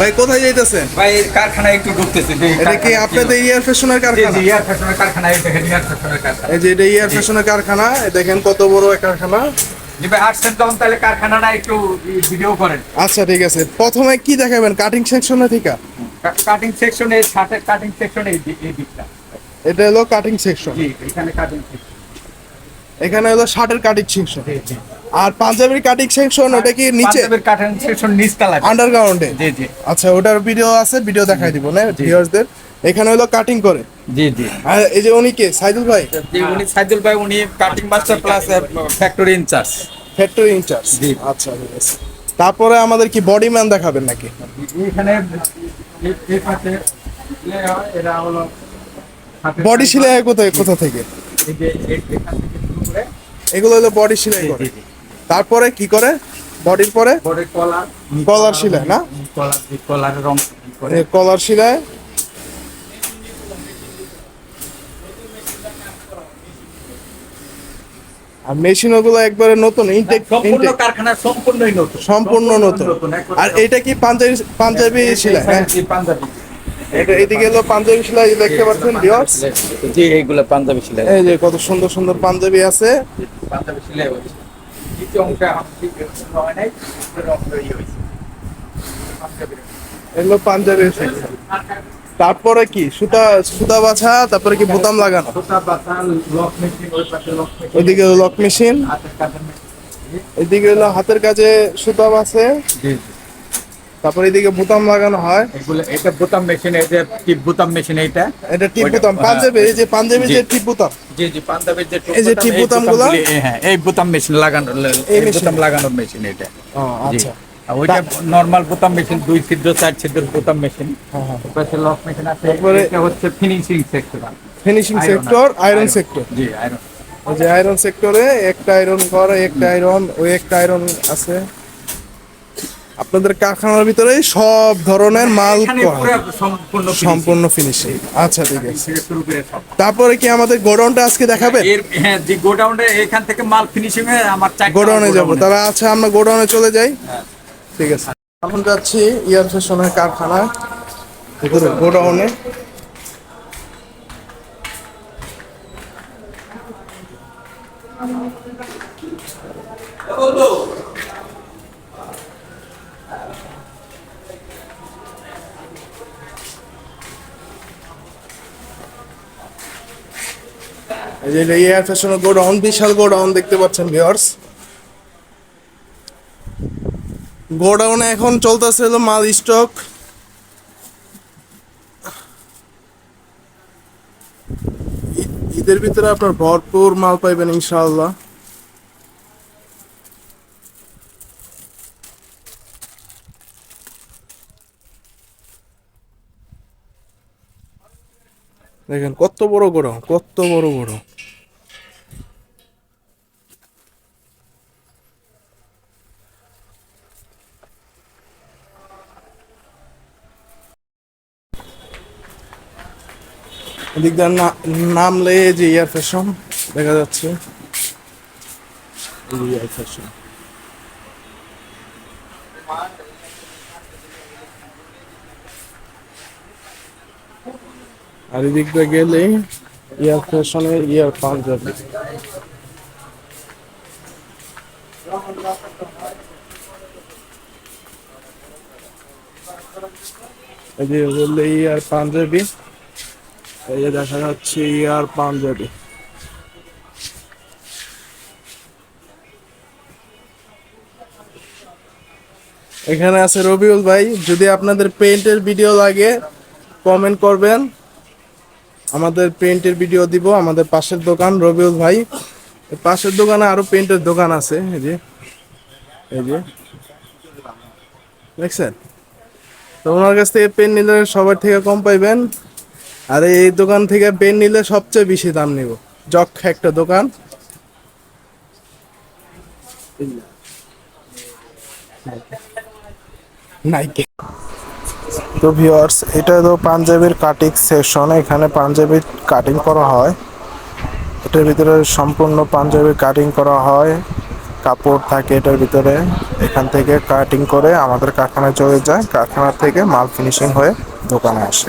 ভাই কোথায় যাইতেছেন? ভাই কারখানায় একটু ঢুকতেছে। এটা কি আপনাদের ইয়ার ফ্যাশনের কারখানা? জি, এয়ার ফ্যাশনের কারখানা এই দেখেন এয়ার ফ্যাশনের কারখানা। এই যে এটা ইয়ার ফ্যাশনের কারখানা দেখেন কত বড় এক কারখানা। জি ভাই আসছেন তখন তাহলে কারখানাটা একটু ভিডিও করেন। আচ্ছা ঠিক আছে। প্রথমে কি দেখাবেন? কাটিং সেকশনে থেকে কাটিং সেকশনে শার্টের কাটিং সেকশনে এই এই দিকটা। এটা হলো কাটিং সেকশন জি এখানে কাটিং সেকশন এখানে হলো শার্টের কাটিং সেকশন জি জি। আর পাঞ্জাবির কাটিং সেকশন ওটা কি নিচে? পাঞ্জাবের কাটিং সেকশন নিচ তলায়। আন্ডারগ্রাউন্ডে জি জি। আচ্ছা ওটার ভিডিও আছে ভিডিও দেখাই দিব না? ভিউয়ার্সদের এখানে হলো কাটিং করে। জি জি। আর এই যে উনি কে? সাইদুল ভাই? জি উনি সাইদুল ভাই উনি cutting master plus factory incharge factory incharge জি। আচ্ছা তারপরে আমাদের কি বডি ম্যান দেখাবেন নাকি? এখানে এই- পাশে এরা হলো বডি সেলাই কোথায় কোথা থেকে? এগুলো হলো বডি সেলাই করে। তারপরে কি করে? বডির পরে? কলার কলার সেলাই, না? কলার কলারের রং কলার সেলাই আর মেশিন ওগুলো একবারে নতুন ইনটেক সম্পূর্ণ কারখানা সম্পূর্ণই নতুন সম্পূর্ণ নতুন। আর এটা কি পাঞ্জাবি পাঞ্জাবি হ্যাঁ পাঞ্জাবি এটা এদিকে হলো পাঞ্জাবি সেলাই দেখতে পাচ্ছেন ভিউয়ার্স জি এইগুলো পাঞ্জাবি সেলাই এই যে কত সুন্দর সুন্দর পাঞ্জাবি আছে। পাঞ্জাবি সেলাই অংশে ঠিক হয় নাই ইয়ে হয়েছে। এগুলো পাঞ্জাবি সেকশন তারপরে কি? সুতা সুতা বাছা তারপরে কি বোতাম লাগানো? সুতা বাতা লক মেশিন ওই পাশে লক মেশিন ওইদিকে লক মেশিন হাতের কাজের মেশিন এদিকে হলো হাতের কাজে সুতা জি। তারপরে এদিকে বোতাম লাগানো হয়। এগুলো এটা বোতাম মেশিন এই যে টিপ বোতাম মেশিন এইটা। এটা টিপ বোতাম হ্যাঁ, পাঞ্জাবি এই যে পাঞ্জাবি যে টিপ বোতাম। জি জি পাঞ্জাবের যে এই যে টিপ বোতামগুলো? বোতামগুলি, এই হ্যাঁ এই বোতাম মেশিন লাগানো এই বোতাম লাগানোর মেশিন এটা আচ্ছা। ওইটা নরমাল বোতাম মেশিন দুই ছিদ্র চার ছিদ্র বোতাম মেশিন। হ্যাঁ হ্যাঁ। পাশে লক মেশিন আছে তারপরে- এটা হচ্ছে finishing sector finishing sector iron sector জি আয়রন ওই যে আয়রন সেক্টরে একটা আয়রন করে একটা আয়রন ওই একটা আয়রন আছে। আপনাদের কারখানার ভিতরে সব ধরনের মাল। সম্পূর্ণ ফিনিশিং আচ্ছা ঠিক আছে। তারপরে কি আমাদের গোডাউনটা আজকে দেখাবেন? হ্যাঁ যে গোডাউনে এখান থেকে মাল ফিনিশিং হয়ে আমার গোডাউনে যাব। তাহলে আচ্ছা আমরা গোডাউনে চলে যাই। হ্যাঁ। ঠিক আছে। এখন যাচ্ছি ইয়ার ফ্যাশনের কারখানা। ভিতরে গোডাউনে। এই যে এয়ার ফ্যাশনের গোডাউন বিশাল গোডাউন দেখতে পাচ্ছেন ভিওর্স গোডাউনে এখন চলতেছে হলো মাল স্টক ঈদের ভিতরে আপনার ভরপুর মাল পাইবেন ইনশাআল্লাহ। দেখেন, কত বড় গোডাউন কত বড় বড় না- নামলে যে এয়ার ফ্যাশন দেখা যাচ্ছে। এয়ার ফ্যাশন আর এদিক দিয়ে গেলে এয়ার ফ্যাশনের ইয়ার পাঞ্জাবি। এই যে বললে ইয়ার পাঞ্জাবি, এই যে দেখা যাচ্ছে ইয়ার পাঞ্জাবি। এখানে আছে রবিউল ভাই, যদি আপনাদের পেইন্টের ভিডিও লাগে কমেন্ট করবেন। আমাদের পেইন্টের ভিডিও দিব, আমাদের পাশের দোকান, রবিউল ভাই। পাশের দোকানে আরও পেন্টের দোকান আছে, এই যে। এই যে। দেখছেন? তো ওনার কাছ থেকে পেন নিলে সবার থেকে কম পাইবেন। আর এই দোকান থেকে পেন নিলে সবচেয়ে বেশি দাম নিব। যক্ষা একটা দোকান। নাইকে। তো ভিউয়ার্স এটা তো পাঞ্জাবির কাটিং সেকশন এখানে পাঞ্জাবি কাটিং করা হয়। এটার ভিতরে সম্পূর্ণ পাঞ্জাবি কাটিং করা হয়। কাপড় থাকে এটার ভিতরে। এখান থেকে কাটিং করে আমাদের কারখানায় চলে যায়। কারখানা থেকে মাল ফিনিশিং হয়ে দোকানে আসে।